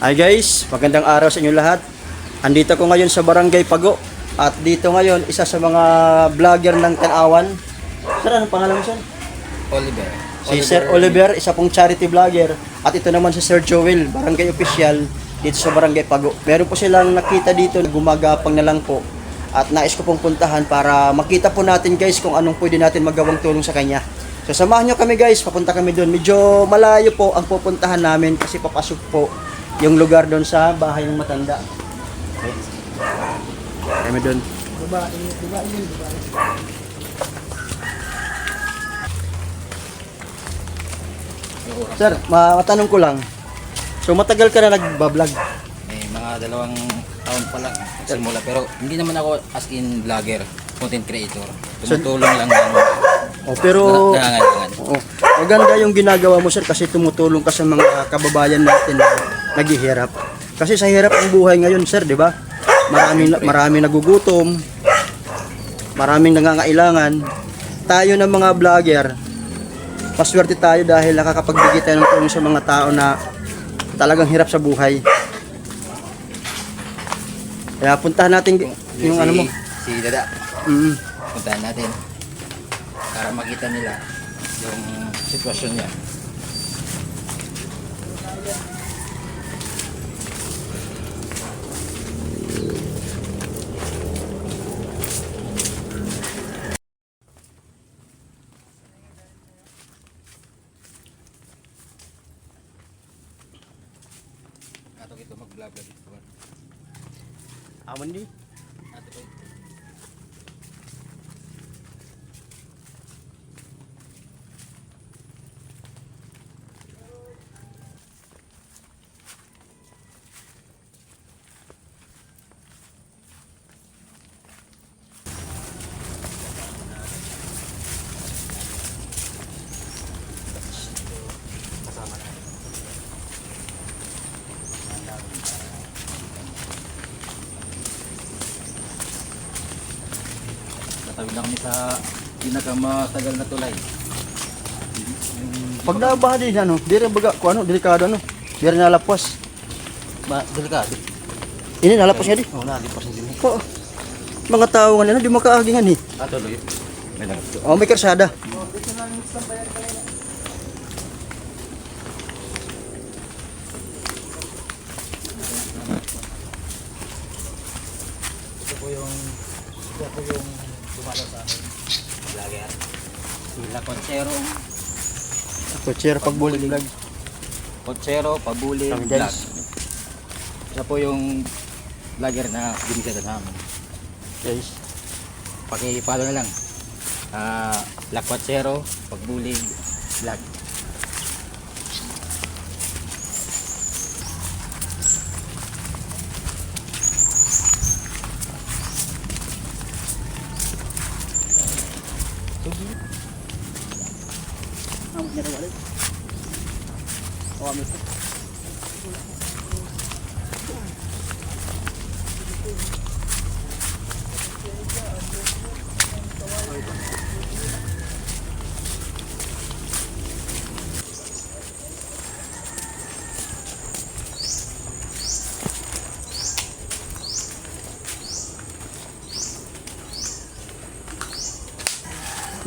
Hi guys, magandang araw sa inyo lahat. Andito ko ngayon sa Barangay Pago. At dito ngayon, isa sa mga vlogger ng Tanawan. Sir, anong pangalan mo sir? Oliver. Si Sir Oliver, isa pong charity vlogger. At ito naman si Sir Joel, Barangay Official, dito sa Barangay Pago. Meron po silang nakita dito, gumagapang na lang po. At nais ko pong puntahan para makita po natin guys kung anong pwede natin magawang tulong sa kanya. So samahan nyo kami guys, papunta kami doon. Medyo malayo po ang pupuntahan namin kasi papasok po yung lugar doon sa bahay ng matanda. Okay. Kami doon. Sir, ma- matanong ko lang. So matagal ka na nagbablog? May mga dalawang taon pa lang simula pero hindi naman ako as in vlogger, content creator. Tumutulong lang ng Oh, pero nangangailangan. oh, maganda yung ginagawa mo sir kasi tumutulong ka sa mga kababayan natin na naghihirap. Kasi sa hirap ang buhay ngayon sir, di ba? Maraming maraming nagugutom. Maraming nangangailangan. Tayo ng mga vlogger, paswerte tayo dahil nakakapagbigay tayo ng tulong sa mga tao na talagang hirap sa buhay. Kaya puntahan natin yung si, ano mo. Si Dada, Mm. puntahan natin para makita nila yung sitwasyon niya. Aman di. Lang kami sa pinakamatagal na tulay. Pag nabaha din ano, dire baga ko ano, delikado ano. Dire nalapos. Ma, delikado. Ini nalapos nga di. Oo, nalipas na din. Oo. Mga tao nga na di makaagingan eh. Ah. May lang. Oh, may karsada. Ito po yung ito po yung dumalo sa amin. Vlogger. Sila Conchero. Ako chair pagbulig vlog. Conchero, Pabuli, Kami, Vlog. Siya po yung vlogger na binisita namin. Guys. Paki-follow na lang. Ah, Black Conchero, Pagbulig, Vlog.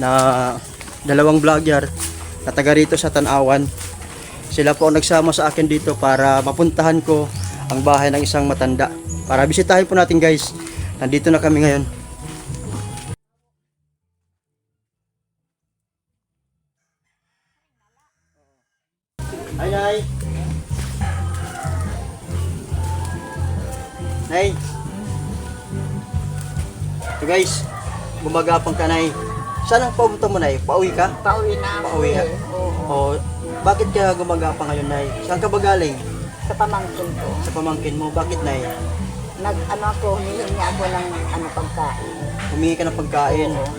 Nah, dalam balik na taga rito sa Tanawan. Sila po ang nagsama sa akin dito para mapuntahan ko ang bahay ng isang matanda. Para bisitahin po natin guys. Nandito na kami ngayon. Hi, Nay. Nay. So guys, gumagapang ka, Nay. Saan ang papunta mo, Nay? Pauwi ka? Pauwi na ako. Pauwi ka? eh. Oo. O, bakit ka gumagapang ngayon, Nay? Saan ka ba galing? Sa pamangkin ko. Sa pamangkin mo. Bakit, Nay? Nag, ano ako, humihingi ako ng ano, pagkain. Humingi ka ng pagkain. Oo.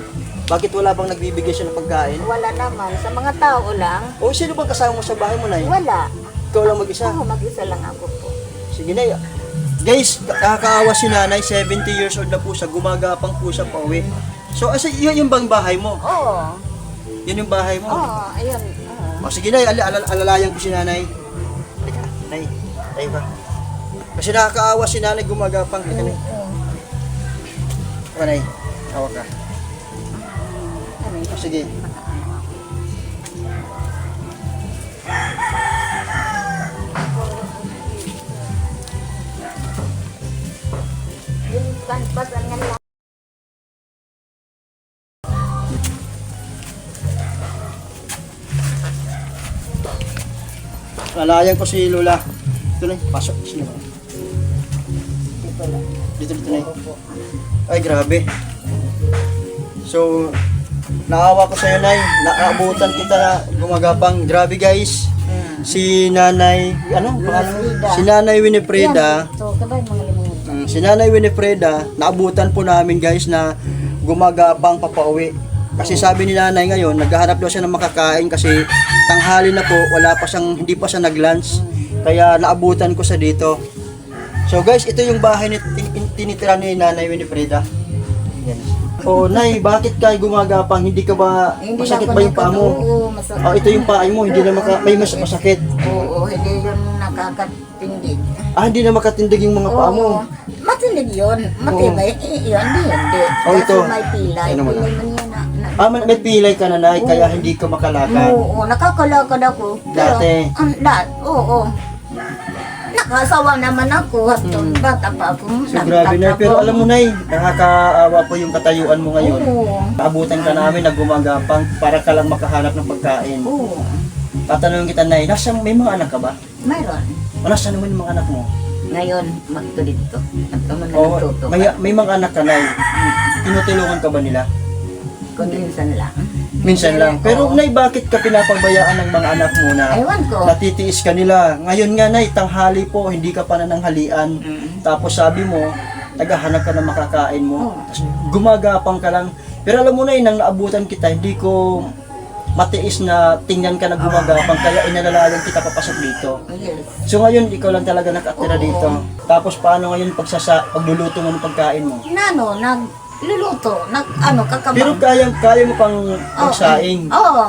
Bakit wala bang nagbibigay siya ng pagkain? Wala naman. Sa mga tao lang, O, sino bang kasama mo sa bahay mo, Nay? wala. Ikaw lang mag-isa? Oo, mag-isa lang ako po. Sige, Nay. Guys, kakaawa si nanay, 70 years old na po siya, gumagapang po siya pauwi. So, asa, yun yung bang bahay mo? Oo. Yun yung bahay mo? Oo, ayun. Oo. O sige, Nay, al- al- alalayan ko si nanay. Halika, Nay. Tayo ka. Kasi nakakaawa si nanay gumagapang. Ika na. Panay, hawak ka. Sige. Yung kanpas ang nga lang. Lalayan ko si Lola. Ito na, pasok. Sino ba? Dito, dito na. Ay, grabe. So, naawa ko sa'yo, Nay. Naabutan kita na gumagapang. Grabe, guys. Si Nanay, ano? Si Nanay Winifreda. Mm, si Nanay Winifreda, naabutan po namin guys na gumagapang papauwi. Kasi sabi ni Nanay ngayon, naghahanap daw siya ng makakain kasi tanghali na po, wala pa siyang, hindi pa siya nag-lunch. Kaya naabutan ko sa dito. So guys, ito yung bahay ni tin- tin- tinitira ni Nanay Winifreda. Yan. Oh, Nay, bakit ka gumagapang? Hindi ka ba, Hindi masakit ba yung paa mo? Oo, masakit. Oh, ito yung paa mo, hindi na maka, may mas masakit. Oo, hindi yun nakakatindig. Ah, hindi na makatindig yung mga paa mo. Oo, matindig yun. Matibay. Eh, yun, hindi, hindi. Oh, ito. may pilay. Ano mo na? Pilay man yan na. na Ah, man- may pilay ka na, Nay, kaya hindi ka makalakad. Oo, nakakalakad ako. Pero, Dati? Ang dat, oo. Nakasawa naman ako. Hapon, bata pa ako. So grabe na, pero alam mo Nay, nakakaawa po yung katayuan mo ngayon. Oo. Naabutan ka namin na gumagapang para ka lang makahanap ng pagkain. Oo. Tatanungin kita Nay, nasa may mga anak ka ba? Mayroon. O nasa naman yung mga anak mo? Ngayon, magtulit to. At naman na O natuto. may, may mga anak ka Nay, tinutulungan ka ba nila? Kung minsan lang. Minsan lang. Pero Oo. Nay, bakit ka pinapabayaan ng mga anak mo na Ewan ko. natitiis ka nila? Ngayon nga Nay, tanghali po, hindi ka pa nananghalian. Mm. Tapos sabi mo, naghahanap ka ng makakain mo. Oo. Tapos gumagapang ka lang. Pero alam mo na nang naabutan kita, hindi ko matiis na tingnan ka na gumagapang kaya inalalayan kita papasok dito. Yes. So ngayon, ikaw lang talaga nakatira Oo. dito. Tapos paano ngayon pagsasa, pagluluto mo ng pagkain mo? Nano, nagluluto. Nag, ano, kakabang. Pero kaya, kaya mo pang magsaing. Oo.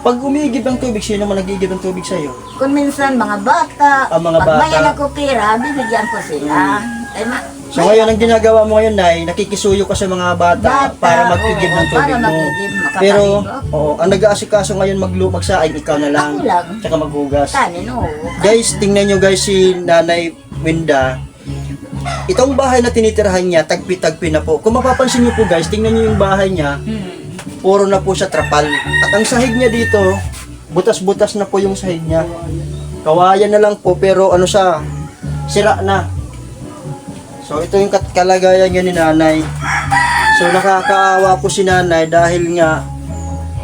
Pag umigib ang tubig, sino man nagigib ng tubig sa'yo? Kung minsan mga bata, Ah, mga pag may bata. anak ko pera, bibigyan ko sila. Eh, ma, So ngayon, ang ginagawa mo ngayon, Nay, nakikisuyo ka sa mga bata, Bata, para magigib oo, ng tubig para mo. magigib, Pero, ako. oo, ang nag-aasikaso ngayon maglu magsaing, ikaw na lang. Ako lang. Tsaka maghugas. kanin, oo. Guys, tingnan nyo guys si Nanay Winda. Itong bahay na tinitirahan niya, tagpi-tagpi na po. Kung mapapansin nyo po guys, tingnan nyo yung bahay niya, puro na po siya trapal. At ang sahig niya dito, butas-butas na po yung sahig niya. Kawayan na lang po, pero ano siya, sira na. So ito yung kalagayan niya ni nanay. So nakakaawa po si nanay dahil nga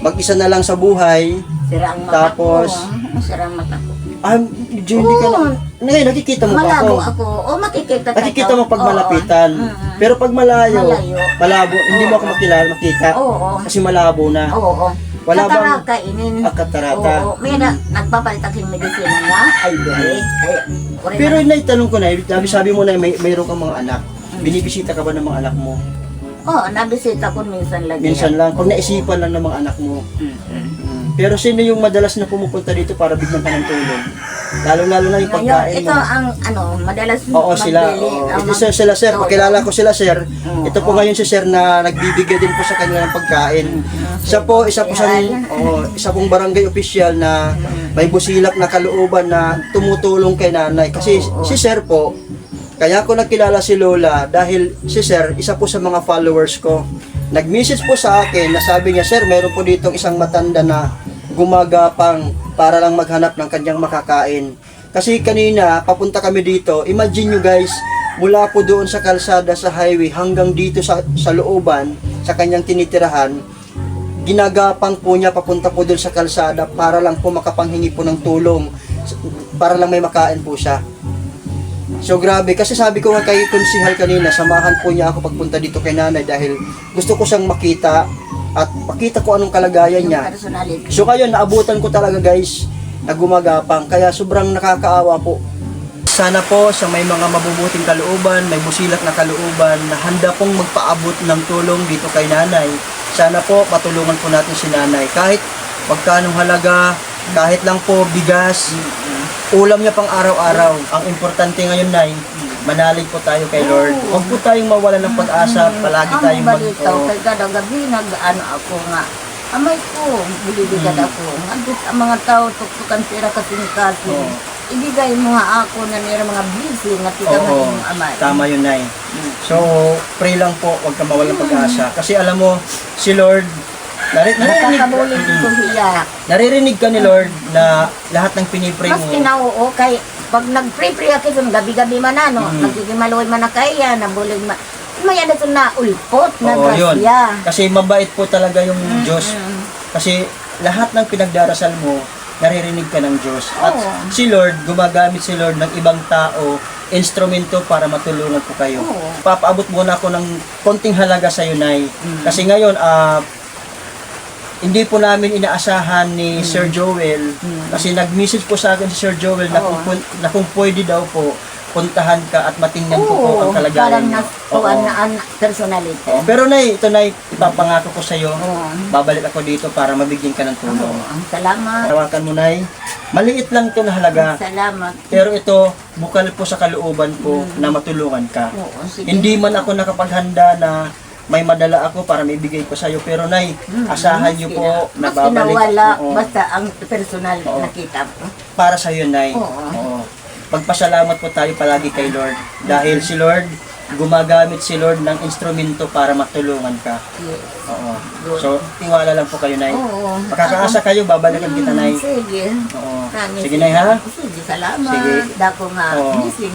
mag-isa na lang sa buhay. Sira ang mata Tapos, ko. Sira ang mata ko. Ah, hindi ka na. Oo. Ngayon, nakikita mo pa ako. Malabo ako. O, makikita ka. Nakikita mo pag Oo. malapitan. Mm-mm. Pero pag malayo, Malayo. malabo, hindi mo Oo. ako makilala, makita. Oo. Kasi malabo na. Oo. Wala bang- Katarata, inin. Ah, katarata. Oo. May na, nagpapalit akong medisina na. Ay. Ay, uri Pero na. naitanong ko na, sabi, sabi mo na may, mayroon kang mga anak. Binibisita ka ba ng mga anak mo? Oo, nabisita ko minsan lagi. Minsan lang, kung naisipan lang ng mga anak mo. Mm-mm. Pero sino yung madalas na pumupunta dito para bigyan ka ng tulong? Lalo-lalo na yung Ngayon, pagkain ito mo. ang ano, madalas Oo, sila. magbili. Oo. ang Ito sir, sila sir. Oo. Pakilala ko sila sir. Ito po ngayon si sir na nagbibigay din po sa kanila ng pagkain. Siya po, isa po sa oo, isa pong barangay official na may busilak na kalooban na tumutulong kay nanay. Kasi si sir po, kaya ko nakilala si Lola dahil si sir, isa po sa mga followers ko. Nag-message po sa akin na sabi niya, Sir, meron po ditong isang matanda na gumagapang para lang maghanap ng kanyang makakain. Kasi kanina, papunta kami dito, imagine nyo guys, mula po doon sa kalsada sa highway hanggang dito sa, sa looban, sa kanyang tinitirahan, ginagapang po niya papunta po doon sa kalsada para lang po makapanghingi po ng tulong, para lang may makain po siya. So grabe, kasi sabi ko nga kay konsihal kanina, samahan po niya ako pagpunta dito kay nanay dahil gusto ko siyang makita at makita ko anong kalagayan niya. So kayo, naabutan ko talaga guys na gumagapang, kaya sobrang nakakaawa po. Sana po sa may mga mabubuting kalooban, may busilak na kalooban na handa pong magpaabot ng tulong dito kay nanay. Sana po matulungan po natin si nanay. Kahit magkanong halaga, Kahit lang po bigas, ulam niya pang araw-araw. Ang importante ngayon, Nay, manalig po tayo kay Lord. Huwag po tayong mawala ng pag-asa. Palagi Ang tayong mag... balitaw, Oo. kay kada gabi, nag-ano ako nga. Amay ko, bilibigad Hmm. ako. Andit ang mga tao, tuktukan pera kasing kasi. Oo. Ibigay mo nga ako na nira mga blessing at ikaw Oo, ng amay. tama yun, Nay. So, pray lang po, huwag ka mawala ng pag-asa. Kasi alam mo, si Lord, nari- naririnig, Nakakabulig ko hiya. naririnig ka ni Lord na lahat ng pinipray Mas mo. kinauo kay pag nag-pray-pray ako sa gabi-gabi man ano, Mm. nagkikimaloy man na kaya, nabulig man. May ano ito na ulpot na Oo, yun. grasya. Kasi mabait po talaga yung Diyos. Kasi lahat ng pinagdarasal mo, naririnig ka ng Diyos. At Oo. si Lord, gumagamit si Lord ng ibang tao, instrumento para matulungan po kayo. Oo. Papaabot muna ako ng konting halaga sa iyo, Nay. Mm. Kasi ngayon, ah, hindi po namin inaasahan ni Sir Joel kasi nag-message po sa akin si Sir Joel na, Mm. Kung, na kung pwede daw po puntahan ka at matingnan ko po ang kalagayan parang natuwan Oo. na ang personality. Oo. Pero Nay, ito Nay, ipapangako ko sa iyo. Babalik ako dito para mabigyan ka ng tulong. Oo, ang salamat. Tawakan mo Nay. Maliit lang ito na halaga. Salamat. Pero ito, bukal po sa kalooban ko na matulungan ka. Oo, sige. Hindi man ako nakapaghanda na may madala ako para maibigay ko sa iyo. Pero Nay, asahan niyo po na Mas babalik. kinawala, Oo. basta ang personal Oo. nakita ko. para sa iyo, Nay. Oo. Pagpasalamat po tayo palagi kay Lord. Dahil si Lord, gumagamit si Lord ng instrumento para matulungan ka. Yes. Oo. So, tiwala lang po kayo, Nay. Oo. Makakaasa kayo, babalikan kita, Nay. Sige. Oo. Sige, Nay, ha? Sige, salamat. Sige. Dako nga. Oo. Missing.